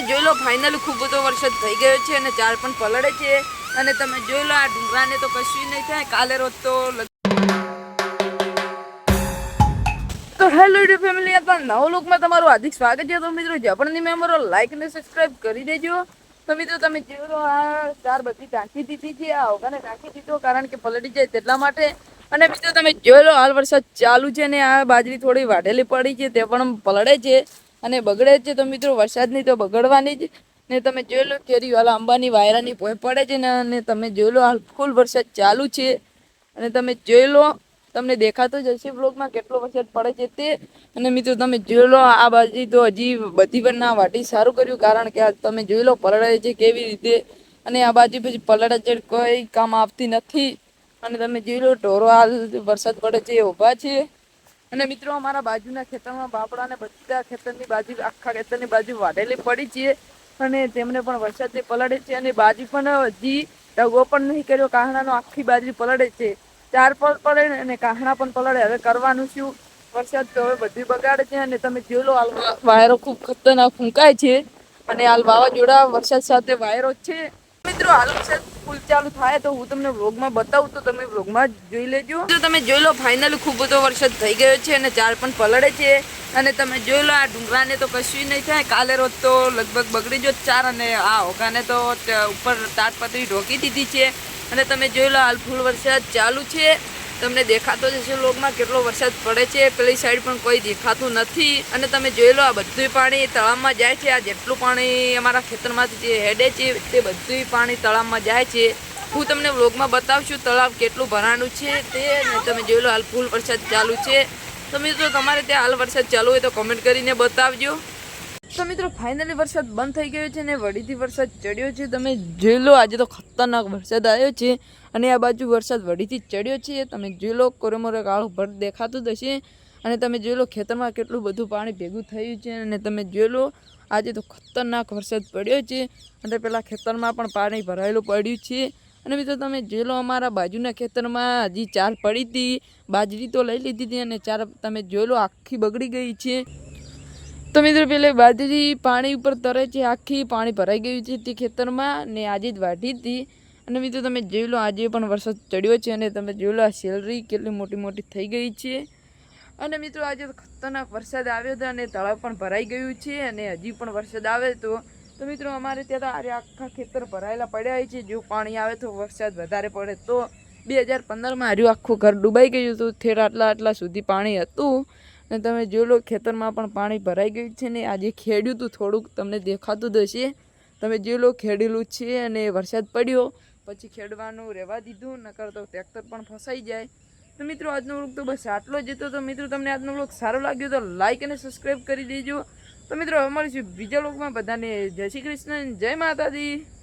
તમે જોઈ લો ફાઇનલ ખૂબ બધો વરસાદ થઈ ગયો છે અને ચાર પણ પલળે છે. અને તમે જોઈ લો, આ ડુંગરાને તો કશું નહીં થાય, કાલે રોજ તો હેલો યુટ્યુબ ફેમિલી આપણા નવો લોકમાં તમારું હાર્દિક સ્વાગત છે. તો મિત્રો જપણની મેમ્બરો લાઈક અને સબસ્ક્રાઇબ કરી દેજો. તો મિત્રો, તમે જોઈ લો, આ ચાર બધી ટાંકી દીધી છે, આ હોગાને ટાંકી દીધો, કારણ કે પલળી જાય તેટલા માટે. અને મિત્રો, તમે જોઈ લો, હાલ વરસાદ ચાલુ છે ને આ બાજરી થોડી વાઢેલી પડી છે, તે પણ પલળે છે. અને બગડે છે તો મિત્રો, વરસાદની તો બગડવાની જ. ને તમે જોઈ લો, કેરી વાલા અંબાની વાયરાની પોય પડે છે ને, અને તમે જોઈ લો હાલ ફૂલ વરસાદ ચાલુ છે. અને તમે જોઈ લો, તમને દેખાતો જ હશે બ્લોગમાં કેટલો વરસાદ પડે છે તે. અને મિત્રો, તમે જોઈ લો, આ બાજુ તો હજી બધી પણ ના વાટી સારું કર્યું, કારણ કે આ તમે જોઈ લો પલળે છે કેવી રીતે. અને આ બાજુ પછી પલળે છે કોઈ કામ આપતી નથી. અને તમે જોઈ લો, ઢોરો હાલ વરસાદ પડે છે એ ઊભા છે. અને મિત્રો, અમારા બાજુના ખેતરમાં બાપડા ને બધા ખેતરની બાજુ, આખા ખેતરની બાજુ વાઢેલી પડી છે અને તેમને પણ વરસાદથી પલળે છે અને બાજુ પણ હજી ડગો પણ નહીં કર્યો, કાહણાનો આખી બાજુ પલળે છે. ચાર પલ પડે અને કાહણા પણ પલળે. હવે કરવાનું શું? વરસાદ તો હવે બધું બગાડે છે અને તમે જોઈ લો હાલ વાયરો ખૂબ ખતરનાક ફૂંકાય છે અને હાલ વાવાઝોડા વરસાદ સાથે વાયરો છે. મિત્રો, હાલ વરસાદ ફૂલ ચાલુ થાય તો હું તમને વ્લોગમાં બતાવું, તો તમે વ્લોગમાં જોઈ લેજો. જો તમે જોઈ લો ફાઇનલી ખૂબ બધો વરસાદ થઈ ગયો છે અને ચાર પણ પલળે છે. અને તમે જોઈ લો, આ ડુંગરાને તો કશું નહીં થાય. કાલે રોજ તો લગભગ બગડી જો ચાર અને આ હોકાને તો ઉપર તાટપત્રી ઢોકી દીધી છે. અને તમે જોઈ લો, હાલ ફૂલ વરસાદ ચાલુ છે. તમને દેખાતો જ હશે લોગમાં કેટલો વરસાદ પડે છે. પેલી સાઈડ પણ કોઈ દેખાતું નથી. અને તમે જોઈ લો આ બધું પાણી તળાવમાં જાય છે. આ જેટલું પાણી અમારા ખેતરમાંથી જે હેડે છે, તે બધું પાણી તળાવમાં જાય છે. હું તમને વ્લોગમાં બતાવશું તળાવ કેટલું ભરાણું છે તે તમે જોઈ લો હાલ ફૂલ વરસાદ ચાલુ છે. તો મિત્રો, તમારે ત્યાં હાલ વરસાદ ચાલુ હોય તો કમેન્ટ કરીને બતાવજો. તો મિત્રો ફાઇનલી વરસાદ બંધ થઈ ગયો છે ને વડીથી વરસાદ ચડ્યો છે. તમે જોઈ લો, આજે તો ખતરનાક વરસાદ આવ્યો છે અને આ બાજુ વરસાદ વડીથી ચડ્યો છે. તમે જોઈ લો, કોરેમોરે કાળું ભર દેખાતું હશે અને તમે જોઈ લો, ખેતરમાં કેટલું બધું પાણી ભેગું થયું છે અને તમે જોઈ લો, આજે તો ખતરનાક વરસાદ પડ્યો છે અને પેલા ખેતરમાં પણ પાણી ભરાયેલું પડ્યું છે. અને મિત્રો, તમે જોઈ લો, અમારા બાજુના ખેતરમાં હજી ચાર પડી હતી. બાજરી તો લઈ લીધી હતી અને ચાર તમે જોઈ લો, આખી બગડી ગઈ છે. તો મિત્રો પેલે બાજરી પાણી ઉપર તરે છે, આખી પાણી ભરાઈ ગયું છે તે ખેતરમાં ને આજે જ વાઢી હતી. અને મિત્રો તમે જોઈ લો, આજે પણ વરસાદ ચડ્યો છે અને તમે જોઈ લો આ સેલરી કેટલી મોટી મોટી થઈ ગઈ છે. અને મિત્રો આજે ખતરનાક વરસાદ આવ્યો હતો અને તળાવ પણ ભરાઈ ગયું છે અને હજી પણ વરસાદ આવે તો તો મિત્રો અમારે ત્યાં તો આખા ખેતર ભરાયેલા પડ્યા છે. જો પાણી આવે તો વરસાદ વધારે પડે તો બે હજાર પંદરમાં હાર્યું આખું ઘર ડૂબાઈ ગયું હતું. થેર આટલા આટલા સુધી પાણી હતું. અને તમે જોઈ લો, ખેતરમાં પણ પાણી ભરાઈ ગયું છે ને, આજે ખેડ્યું હતું થોડુંક તમને દેખાતું જ હશે. તમે જોઈ લો, ખેડેલું છે અને વરસાદ પડ્યો, પછી ખેડવાનું રહેવા દીધું, નકર તો ટ્રેક્ટર પણ ફસાઈ જાય. તો મિત્રો, આજનો વ્લોગ તો બસ આટલો જ હતો. તો મિત્રો, તમને આજનો વ્લોગ સારો લાગ્યો તો લાઈક અને સબસ્ક્રાઈબ કરી દેજો. તો મિત્રો અમારી બીજા લોકમાં બધાને જય શ્રી કૃષ્ણ જય માતાજી.